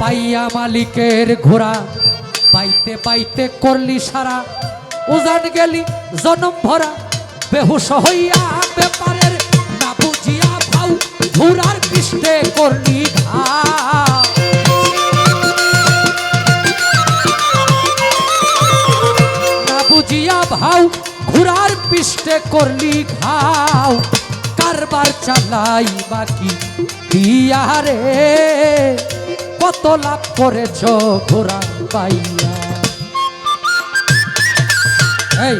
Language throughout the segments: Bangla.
পাইয়া মালিকের ঘোড়া। পাইতে পাইতে করলি সারা। উজান গেলি জনম ভরা। বেহুশ হইয়া ব্যাপারের না বুঝিয়া ভাউ ঘোড়ার পৃষ্ঠে করলি না বুঝিয়া ভাও ঘোড়ার পৃষ্ঠে করলি ঘাও কারবার চালাই বাকি দিয়া রে। কত লাভ করেছ ঘোরা পাইয়া? এই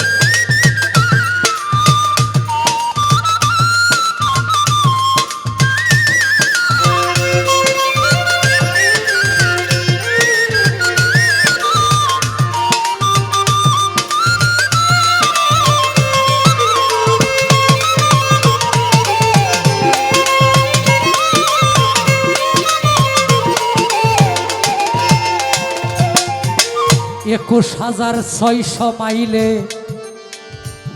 একুশ হাজার ছয়শো মাইলে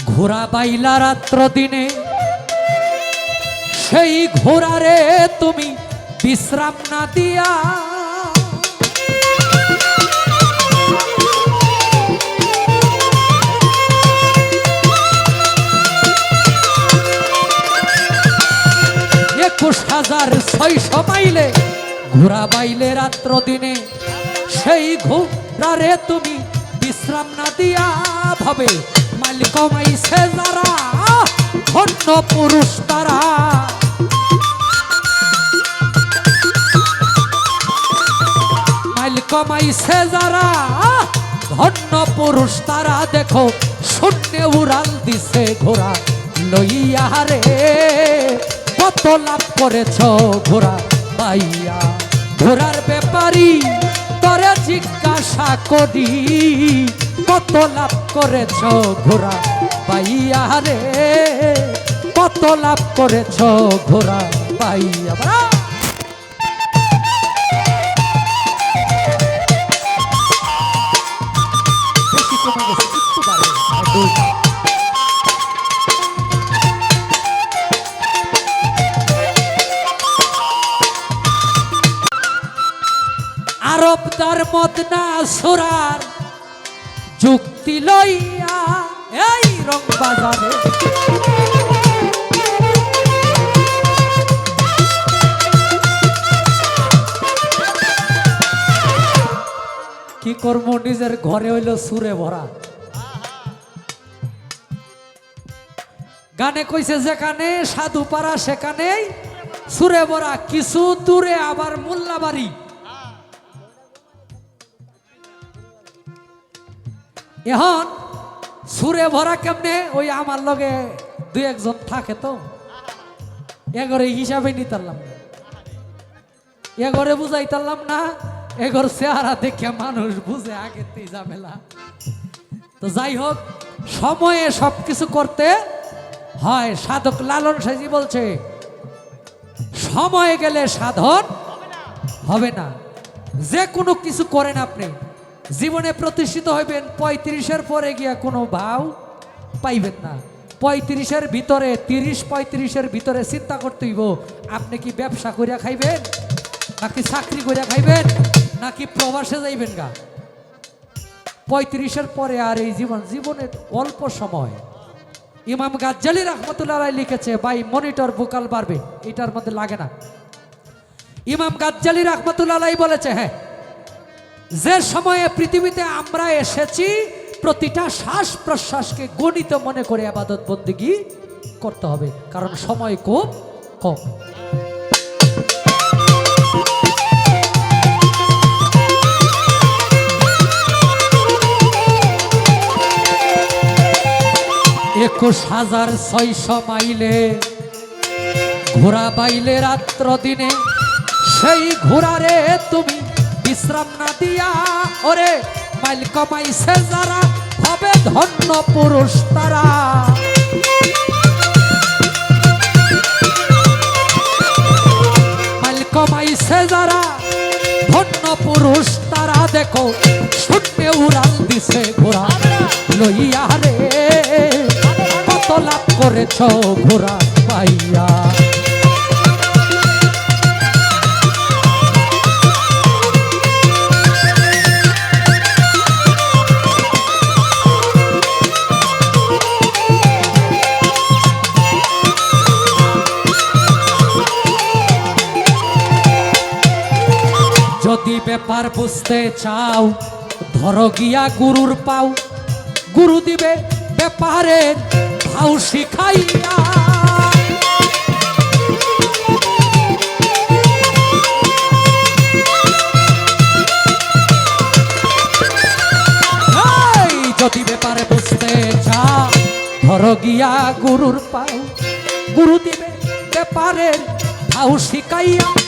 ঘোড়া বাইলা রাত্র দিনে। সেই ঘোড়ারে তুমি বিশ্রাম না দিয়া। একুশ হাজার ছয়শো মাইলে ঘোড়া বাইলে রাত্র দিনে সেই ঘোড়ারে তুমি বিশ্রাম না দিয়া ভাবে। মালিক মাইছে যারা, ধন্য পুরুষ তারা। মাইল কমাইছে যারা, ধন্য পুরুষ তারা। দেখো, শূন্যে উড়াল দিছে ঘোড়া। লইয়া রে, কত লাভ করেছ ঘোড়া। পাইয়া ঘোড়ার ব্যাপারী তরে জিজ্ঞাসা করি কত লাভ করেছ ঘোরা পাইয়া রে? কত লাভ করেছ ঘোরা পাইয়া আরব তার মদনা সুরার যুক্তি লইয়া এই রং বাজারে কি কর্ম, নিজের ঘরে হইল সুরে ভরা। গানে কইছে, যেখানে সাধু পাড়া সেখানেই সুরে ভরা। কিছু দূরে আবার মোল্লাবাড়ি। এখন সুরে ভরা কেমনে? ওই আমার লগে দুই একজন থাকে তো। এগরে হিসাবে নিতারলাম না। এগরে বুঝাইতারলাম না এগর চেহারা দেখে মানুষ বুঝে আগেতেই ঝামেলা। তো যাই হোক সময়ে সব কিছু করতে হয়। সাধক লালন সাজি বলছে সময় গেলে সাধন হবে না। যে কোনো কিছু করেন আপনি। জীবনে প্রতিষ্ঠিত হইবেন, পঁয়ত্রিশের পরে গিয়া কোনো ভাও পাইবেন না। পঁয়ত্রিশের ভিতরে, তিরিশ পঁয়ত্রিশের ভিতরে চিন্তা করতে হইব, আপনি কি ব্যবসা করিয়া খাইবেন, নাকি চাকরি করিয়া খাইবেন, নাকি প্রবাসে যাইবেন গা? পঁয়ত্রিশের পরে আর এই জীবন জীবনের অল্প সময়। ইমাম গাজ্জালি রহমতুল্লাহ লিখেছে বাই মনিটর ভোকাল বাড়বে। এটার মধ্যে লাগে না। ইমাম গাজ্জালি রহমতুল্লাহ বলেছে হ্যাঁ যে সময়ে পৃথিবীতে আমরা এসেছি, প্রতিটা শ্বাস প্রশ্বাসকে গণিত মনে করে আবাদত বন্দিগি করতে হবে, কারণ সময় খুব কম। একুশ হাজার ছয়শো মাইলে ঘোড়া বাইলে রাত্র দিনে সেই ঘোড়ারে তুমি বিশ্রাম না দিয়া, ওরে, মাইল কমাইছে যারা হবে ধন্য পুরুষ তারা। মাইল কমাইছে যারা ধন্য পুরুষ তারা, দেখো শূন্য উড়াল দিছে ঘোড়া। লইয়া রে, কত লাভ করেছ ঘোড়া পাইয়া। ব্যাপার বুঝতে চাও, ধরো গিয়া গুরুর পাও। গুরু দিবে ব্যাপারের ভাও শিখাইয়া। যদি ব্যাপারে বুঝতে চা ধরো গিয়া গুরুর পাও। গুরু দিবে ব্যাপারের ভাও শিখাইয়া।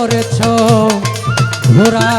করেছ ঘোড়া